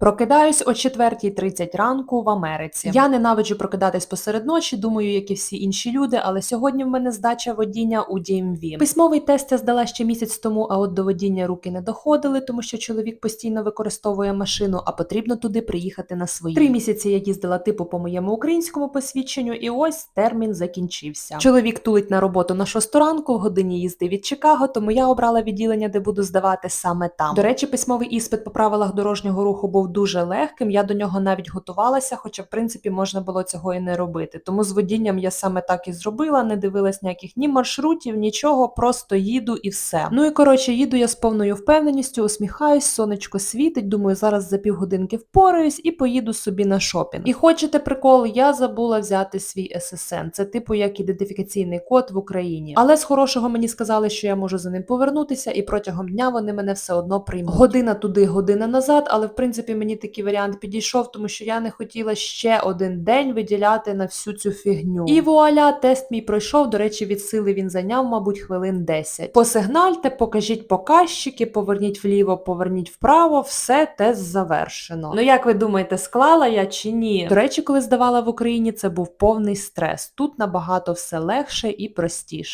Прокидаюсь о 4.30 ранку в Америці. Я ненавиджу прокидатись посеред ночі, думаю, як і всі інші люди, але сьогодні в мене здача водіння у DMV. Письмовий тест я здала ще місяць тому, а от до водіння руки не доходили, тому що чоловік постійно використовує машину, а потрібно туди приїхати на свої. Три місяці я їздила типу по моєму українському посвідченню, і ось термін закінчився. Чоловік тулить на роботу на 6 ранку, в годині їзди від Чикаго, тому я обрала відділення, де буду здавати саме там. До речі, письмовий іспит по правилах дорожнього руху був дуже легким. Я до нього навіть готувалася, хоча, в принципі, можна було цього і не робити. Тому з водінням я саме так і зробила, не дивилась ніяких ні маршрутів, нічого, просто їду і все. Ну і коротше, їду я з повною впевненістю, усміхаюсь, сонечко світить. Думаю, зараз за півгодинки впораюсь і поїду собі на шопінг. І хочете прикол, я забула взяти свій SSN. Це типу як ідентифікаційний код в Україні. Але з хорошого мені сказали, що я можу за ним повернутися, і протягом дня вони мене все одно приймуть. Година туди, година назад, але в принципі мені такий варіант підійшов, тому що я не хотіла ще один день виділяти на всю цю фігню. І вуаля, тест мій пройшов. До речі, від сили він зайняв, мабуть, хвилин 10. Посигнальте, покажіть показчики, поверніть вліво, поверніть вправо, все тест завершено. Ну як ви думаєте, склала я чи ні? До речі, коли здавала в Україні, це був повний стрес. Тут набагато все легше і простіше.